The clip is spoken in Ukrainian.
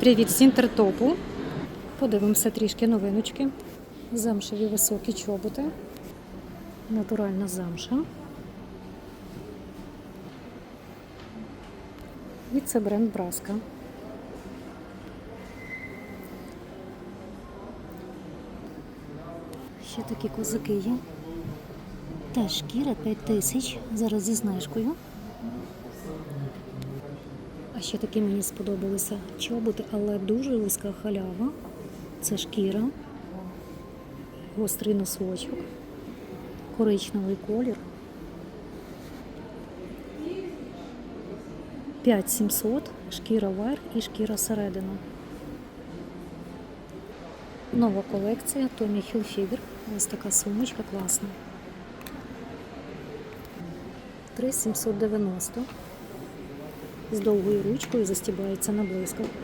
Привіт з інтертопу. Подивимося трішки новиночки. Замшеві високі чоботи. Натуральна замша. І це бренд Браска. Ще такі козаки є. Та шкіра 5 тисяч. Зараз зі знижкою. Ще такі мені сподобалися чоботи, але дуже вузька халява. Це шкіра, гострий носочок, коричневий колір. 5700, шкіра верх і шкіра середина. Нова колекція Tommy Hilfiger. Ось така сумочка класна. 3790 з довгою ручкою застібається на блискавку.